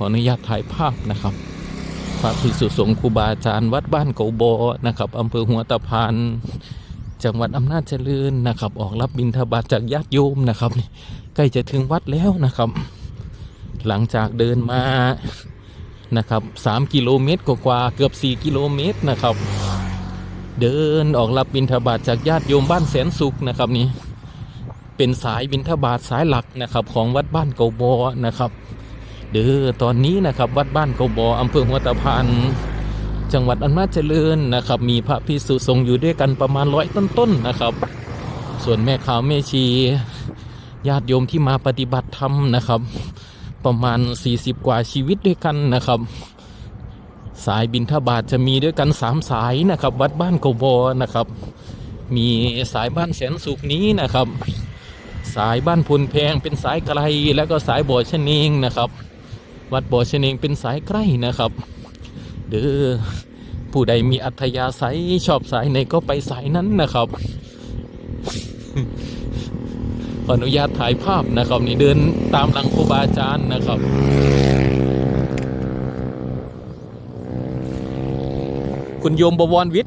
ขออนุญาตถ่ายภาพนะครับพระภิกษุสงฆ์ครูบาอาจารย์วัดบ้านเกาบอนะครับอำเภอหัวตะพานจังหวัดอำนาจเจริญนะครับ ออกรับบิณฑบาตจากญาติโยมนะครับนี่ใกล้จะถึงวัดแล้วนะครับ หลังจากเดินมานะครับสามกิโลเมตรกว่าเกือบ 4 กิโลเมตรนะครับ เดินออกรับบิณฑบาตจากญาติโยมบ้านแสนสุขนะครับนี่เป็นสายบิณฑบาตสายหลักนะครับของวัดบ้านเกาบอนะครับ เด้อตอนนี้นะครับวัดบ้านกบออำเภอหัวตะพานจังหวัดอำนาจเจริญนะครับ มีพระพิสุสงอยู่ด้วยกันประมาณร้อยต้นๆนะครับ ส่วนแม่ขาวแม่ชีญาติโยมที่มาปฏิบัติธรรมนะครับ ประมาณ 40 กว่าชีวิตด้วยกันนะครับ สายบินทบาทจะมีด้วยกัน 3 สายนะครับ วัดบ้านกบอนะครับ มีสายบ้านแสนสุขนี้นะครับ สายบ้านพลแพงเป็นสายไกลแล้วก็สายบ่อชะเนงนะครับ วัดบ่อเชะเนงเป็นสายใกล้นะครับเด้อผู้ใดมีอัธยาศัยชอบสายไหนก็ไปสายนั้นนะครับขออนุญาตถ่ายภาพนะครับนี่เดินตามหลังครูบาอาจารย์นะครับคุณโยมบวรวิทย์